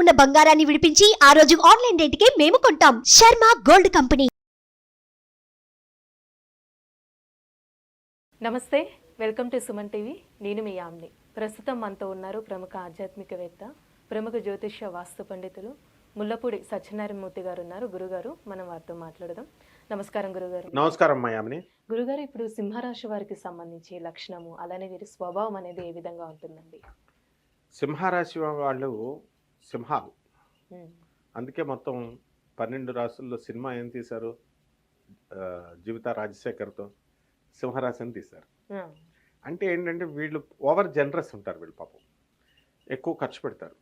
ఉన్న బంగారాన్ని విడిపించి ఆ రోజు ఆన్లైన్ రేటుకే మేము కొంటాం. Sharma gold company. నమస్తే వెల్కమ్ టు సుమన్ టీవీ. నేను మీ యామ్ని. ప్రస్తుతం మనతో ఉన్నారు ప్రముఖ ఆధ్యాత్మికవేత్త ప్రముఖ జ్యోతిష్య వాస్తు పండితులు ముల్లపూడి సత్యనారాయణమూర్తి గారు ఉన్నారు. గురుగారు మనం వారితో మాట్లాడదాం. నమస్కారం గురుగారు. నమస్కారం మయామిని గురుగారు ఇప్పుడు సింహరాశి వారికి సంబంధించి లక్షణము అలానే వీరి స్వభావం అనేది ఏ విధంగా ఉంటుందండి? సింహరాశి వాళ్ళు సింహాలు. అందుకే మొత్తం పన్నెండు రాసుల్లో సినిమా ఏం తీశారు? జీవిత రాజశేఖర్తో సింహరాశిని తీశారు. ఆ, అంటే ఏంటంటే వీళ్ళు ఓవర్ జనరస్ ఉంటారు వీళ్ళు పాపం. ఎక్కువ ఖర్చు పెడతారు.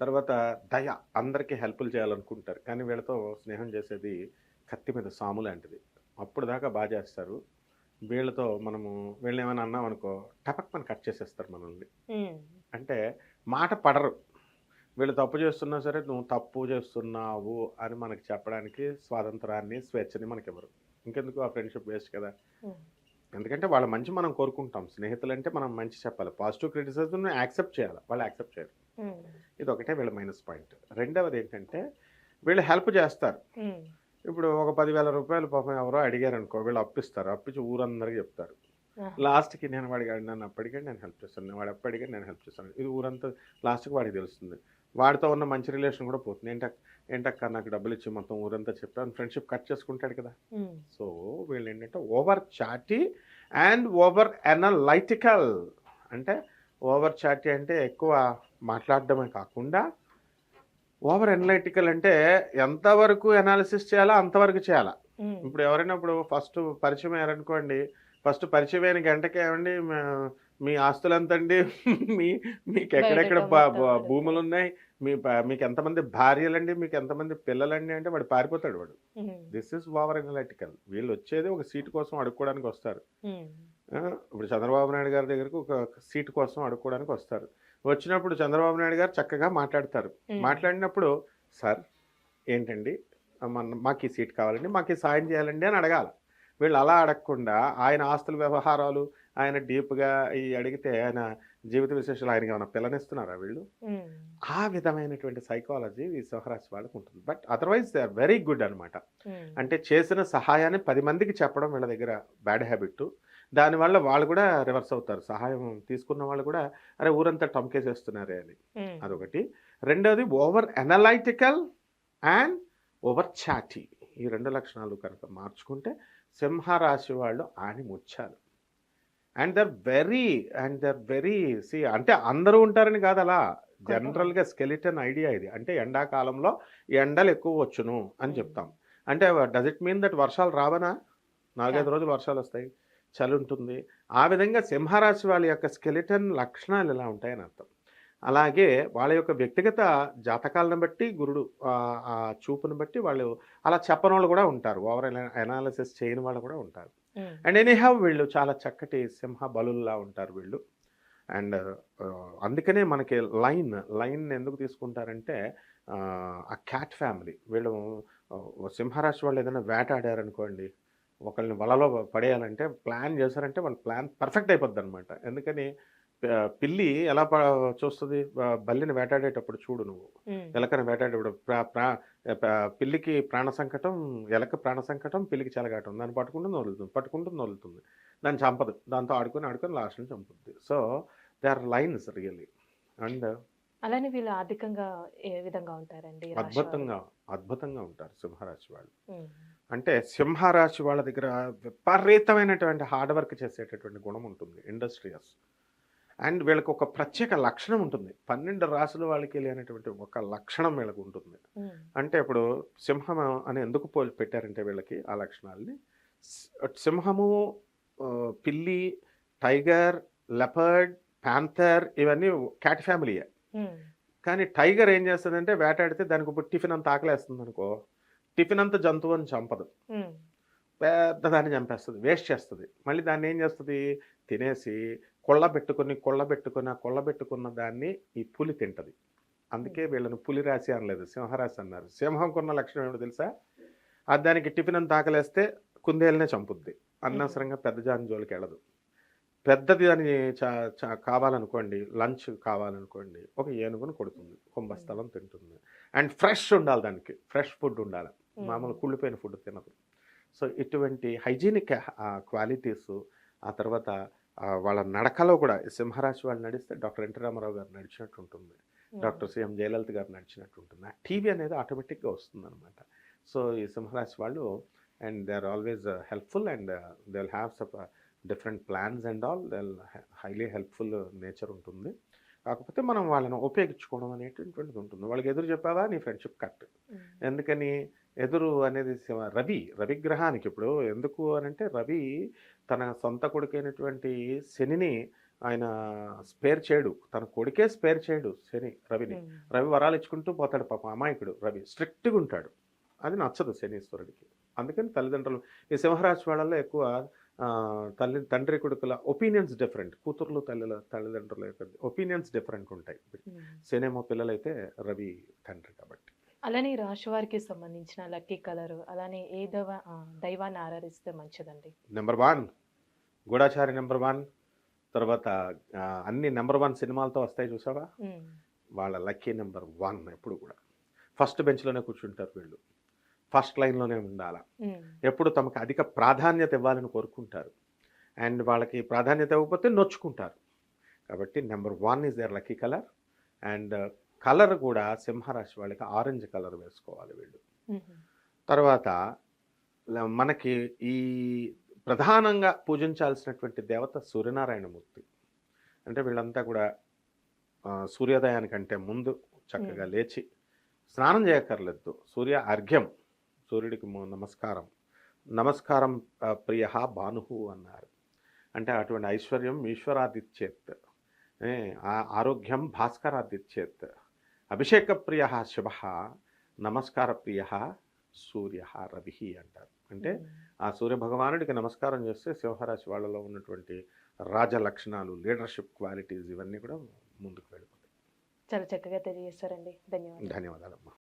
తర్వాత దయ అందరికీ హెల్ప్లు చేయాలనుకుంటారు. కానీ వీళ్ళతో స్నేహం చేసేది కత్తి మీద సాము లాంటిది. అప్పుడు దాకా బాగా చేస్తారు. వీళ్ళతో మనము వీళ్ళని ఏమైనా అన్నాం అనుకో టపక్ మన కట్ చేసేస్తారు మనల్ని. అంటే మాట పడరు. వీళ్ళు తప్పు చేస్తున్నా సరే నువ్వు తప్పు చేస్తున్నావు అని మనకి చెప్పడానికి స్వాతంత్రాన్ని స్వేచ్ఛని మనకి ఇవ్వరు ఇంకెందుకు ఆ ఫ్రెండ్షిప్ వేస్ట్ కదా? ఎందుకంటే వాళ్ళ మంచి మనం కోరుకుంటాం. స్నేహితులు అంటే మనం మంచి చెప్పాలి. పాజిటివ్ క్రిటిసిజం యాక్సెప్ట్ చేయాలి. వాళ్ళు యాక్సెప్ట్ చేయరు. ఇది ఒకటే వీళ్ళ మైనస్ పాయింట్. రెండవది ఏంటంటే వీళ్ళు హెల్ప్ చేస్తారు. ఇప్పుడు ఒక పదివేల రూపాయలు పాపం ఎవరో అడిగారు అనుకో వీళ్ళు అప్పిస్తారు. అప్పించి ఊరందరికీ చెప్తారు. లాస్ట్కి నేను వాడికి నన్ను అప్పటికే నేను హెల్ప్ చేస్తాను. వాడు అప్పటికే నేను హెల్ప్ చేస్తాను. ఇది ఊరంతా లాస్ట్కి వాడికి తెలుస్తుంది. వాడితో ఉన్న మంచి రిలేషన్ కూడా పోతుంది. ఏంటక్క ఏంటక్క నాకు డబ్బులు ఇచ్చి మొత్తం ఊరంతా చెప్పాను ఫ్రెండ్షిప్ కట్ చేసుకుంటాడు కదా. సో వీళ్ళు ఏంటంటే over chatty and over analytical అంటే ఓవర్ చాటీ అంటే ఎక్కువ మాట్లాడడమే కాకుండా ఓవర్ ఎనలైటికల్ అంటే ఎంతవరకు ఎనాలిసిస్ చేయాలో అంతవరకు చేయాలా. ఇప్పుడు ఎవరైనా ఇప్పుడు ఫస్ట్ పరిచయం అయ్యారనుకోండి ఫస్ట్ పరిచయం అయిన గంటకే ఏమండి మా- ఎంతండి మీ మీకు ఎక్కడెక్కడ. భూములు ఉన్నాయి మీ మీకు ఎంతమంది భార్యలండి మీకు ఎంతమంది పిల్లలండి అంటే వాడు పారిపోతాడు వాడు. దిస్ ఇస్ ఓవర్ ఎనలైటికల్ వీళ్ళు వచ్చేది ఒక సీట్ కోసం అడుక్కోవడానికి వస్తారు. ఇప్పుడు చంద్రబాబు నాయుడు గారి దగ్గరకు ఒక సీట్ కోసం అడుక్కోవడానికి వస్తారు. వచ్చినప్పుడు చంద్రబాబు నాయుడు గారు చక్కగా మాట్లాడతారు. మాట్లాడినప్పుడు సార్ ఏంటండి? మన మాకు ఈ సీట్ కావాలండి మాకు ఈ సాయం చేయాలండి అని అడగాల. వీళ్ళు అలా అడగకుండా ఆయన ఆస్తుల వ్యవహారాలు ఆయన డీప్గా ఈ అడిగితే ఆయన జీవిత విశేషాలు ఆయనకి ఏమైనా పిల్లనిస్తున్నారా వీళ్ళు? ఆ విధమైనటువంటి సైకాలజీ ఈ సింహరాశి వాళ్ళకు ఉంటుంది. But otherwise they are very good అనమాట అంటే చేసిన సహాయాన్ని పది మందికి చెప్పడం వీళ్ళ దగ్గర బ్యాడ్ హ్యాబిట్. దానివల్ల వాళ్ళు కూడా రివర్స్ అవుతారు. సహాయం తీసుకున్న వాళ్ళు కూడా అరే ఊరంతా టమ్కేసేస్తున్నారే అని. అదొకటి. రెండోది over analytical and over chatty. ఈ రెండు లక్షణాలు కనుక మార్చుకుంటే సింహరాశి వాళ్ళు ఆని ముచ్చాలు and they're very and they're very C అంటే అందరూ ఉంటారని కాదు అలా. జనరల్గా స్కెలిటన్ ఐడియా ఇది. అంటే ఎండాకాలంలో ఎండలు ఎక్కువ వచ్చును అని చెప్తాం. అంటే డస్ ఇట్ మీన్ దట్ వర్షాలు రావనా? నాలుగైదు రోజులు వర్షాలు వస్తాయి చలి ఉంటుంది. ఆ విధంగా సింహరాశి వాళ్ళ యొక్క స్కెలిటన్ లక్షణాలు ఎలా ఉంటాయని అర్థం. అలాగే వాళ్ళ యొక్క వ్యక్తిగత జాతకాలను బట్టి గురుడు ఆ, చూపును బట్టి వాళ్ళు అలా చెప్పని వాళ్ళు కూడా ఉంటారు. ఓవర్ అనాలిసిస్ చేయని వాళ్ళు కూడా ఉంటారు. అండ్ ఎనీహావ్ వీళ్ళు చాలా చక్కటి సింహ బలుల్లా ఉంటారు వీళ్ళు. అండ్ అందుకనే మనకి లైన్ లైన్ ఎందుకు తీసుకుంటారంటే ఆ, క్యాట్ ఫ్యామిలీ. వీళ్ళు సింహరాశి వాళ్ళు ఏదైనా వేటాడారనుకోండి ఒకళ్ళని వలలో పడేయాలంటే ప్లాన్ చేశారంటే వాళ్ళ ప్లాన్ పర్ఫెక్ట్ అయిపోద్ది అనమాట ఎందుకని పిల్లి ఎలా చూస్తుంది? బల్లిని వేటాడేటప్పుడు చూడు నువ్వు. ఎలకని వేటాడేటప్పుడు పిల్లికి ప్రాణ సంకటం ఎలక ప్రాణ సంకటం పిల్లికి చెలగాటం. దాన్ని పట్టుకుంటుంది వదులుతుంది. పట్టుకుంటుంది వదులుతుంది. దాన్ని చంపదు. దాంతో ఆడుకొని ఆడుకొని లాస్ట్ని చంపుద్ది. So they are lions really. And అలానే వీళ్ళు ఆర్థికంగా ఏ విధంగా ఉంటారండి? అద్భుతంగా అద్భుతంగా ఉంటారు సింహరాశి వాళ్ళు. అంటే సింహరాశి వాళ్ళ దగ్గర విపరీతమైనటువంటి హార్డ్ వర్క్ చేసేటటువంటి గుణం ఉంటుంది. ఇండస్ట్రియస్ అండ్ వీళ్ళకి ఒక ప్రత్యేక లక్షణం ఉంటుంది. పన్నెండు రాసుల వాళ్ళకి లేనటువంటి ఒక లక్షణం వీళ్ళకి ఉంటుంది. అంటే ఇప్పుడు సింహం అని ఎందుకు పోల్ పెట్టారంటే వీళ్ళకి ఆ లక్షణాలని. సింహము పిల్లి టైగర్ లెపర్డ్ ప్యాంథర్ ఇవన్నీ క్యాట్ ఫ్యామిలీయే. కానీ టైగర్ ఏం చేస్తుందంటే వేటాడితే దానికి ఇప్పుడు టిఫిన్ అంత ఆకలేస్తుంది అనుకో టిఫిన్ అంత జంతువుని చంపదు. ఉమ్, పెద్ద దాన్ని చంపేస్తుంది వేస్ట్ చేస్తుంది. మళ్ళీ దాన్ని ఏం చేస్తుంది? తినేసి కొళ్ళ పెట్టుకొని కొళ్ళ పెట్టుకొని ఆ కొళ్ళ పెట్టుకున్న దాన్ని ఈ పులి తింటది. అందుకే వీళ్ళని పులి రాశి అనలేదు సింహరాశి అన్నారు. సింహంకున్న లక్షణం ఏమిటో తెలుసా? ఆ దానికి టిఫిన్ అంత ఆకలేస్తే కుందేలనే చంపుద్ది. అనవసరంగా పెద్ద జాని జోలికి వెళ్ళదు. పెద్దది అని కావాలనుకోండి లంచ్ కావాలనుకోండి ఒక ఏనుగును కొడుతుంది కుంభస్థలం తింటుంది. అండ్ ఫ్రెష్ ఉండాలి దానికి ఫ్రెష్ ఫుడ్ ఉండాలి. మామూలు కుళ్ళిపోయిన ఫుడ్ తినదు. సో ఇటువంటి హైజీనిక్ క్వాలిటీస్ ఆ తర్వాత వాళ్ళ నడకలో కూడా సింహరాశి వాళ్ళు నడిస్తే డాక్టర్ ఎన్టీ రామారావు గారు నడిచినట్టు ఉంటుంది డాక్టర్ సిఎం జయలలిత గారు నడిచినట్టు ఉంటుంది ఆ టీవీ అనేది ఆటోమేటిక్గా వస్తుంది అనమాట సో ఈ సింహరాశి వాళ్ళు and they are always helpful and they will have సప్ different plans and all they highly helpful nature ఉంటుంది. కాకపోతే మనం వాళ్ళని ఉపయోగించుకోవడం అనేటటువంటిది ఉంటుంది. వాళ్ళకి ఎదురు చెప్పావా? నీ ఫ్రెండ్షిప్ కట్. ఎందుకని? ఎదురు అనేది శివ- రవి రవి గ్రహానికి ఇప్పుడు ఎందుకు అని అంటే రవి తన సొంత కొడుకైనటువంటి శనిని ఆయన స్పేర్ చేయడు. తన కొడుకే స్పేర్ చేయడు శని రవిని. రవి వరాలు ఇచ్చుకుంటూ పోతాడు పాపం అమాయకుడు రవి. స్ట్రిక్ట్గా ఉంటాడు. అది నచ్చదు శనీశ్వరుడికి. అందుకని తల్లిదండ్రులు ఈ సింహరాశి వాళ్ళల్లో ఎక్కువ తల్లి తండ్రి కొడుకుల ఒపీనియన్స్ డిఫరెంట్. కూతుర్లు తల్లుల తల్లిదండ్రుల యొక్క ఒపీనియన్స్ డిఫరెంట్ ఉంటాయి. శనేమో పిల్లలైతే రవి తండ్రి కాబట్టి. అలానే ఈ రాశి వారికి సంబంధించిన లక్కీ కలర్ అలానే ఏ దైవ దైవాన్ని ఆరాధిస్తే మంచిదండి. నెంబర్ వన్ గూఢాచారి నెంబర్ వన్ తర్వాత అన్ని నెంబర్ వన్ సినిమాలతో వస్తాయి చూసావా. వాళ్ళ లక్కీ నెంబర్ వన్ ఎప్పుడు కూడా. ఫస్ట్ బెంచ్లోనే కూర్చుంటారు వీళ్ళు. ఫస్ట్ లైన్లోనే ఉండాలి. ఎప్పుడు తమకు అధిక ప్రాధాన్యత ఇవ్వాలని కోరుకుంటారు. అండ్ వాళ్ళకి ప్రాధాన్యత ఇవ్వకపోతే నొచ్చుకుంటారు. కాబట్టి number one is their lucky colour and colour కూడా సింహరాశి వాళ్ళకి ఆరెంజ్ కలర్ వేసుకోవాలి వీళ్ళు. తర్వాత మనకి ఈ ప్రధానంగా పూజించాల్సినటువంటి దేవత సూర్యనారాయణమూర్తి. అంటే వీళ్ళంతా కూడా సూర్యోదయానికంటే ముందు చక్కగా లేచి స్నానం చేయక్కర్లేదు. సూర్య అర్ఘ్యం సూర్యుడికి నమస్కారం. నమస్కారం ప్రియ భానుహు అన్నారు. అంటే అటువంటి ఐశ్వర్యం ఈశ్వరాదిత్యేత్. ఆరోగ్యం భాస్కరాదిత్యేత్. అభిషేక ప్రియ శివ నమస్కార ప్రియ సూర్య రవి అంటారు. అంటే ఆ సూర్య భగవానుడికి నమస్కారం చేస్తే సింహరాశి వాళ్ళలో ఉన్నటువంటి రాజ లక్షణాలు లీడర్షిప్ క్వాలిటీస్ ఇవన్నీ కూడా ముందుకు వెళ్ళిపోతాయి. చాలా చక్కగా తెలియజేస్తారండి. ధన్యవాదాలు. ధన్యవాదాలమ్మా.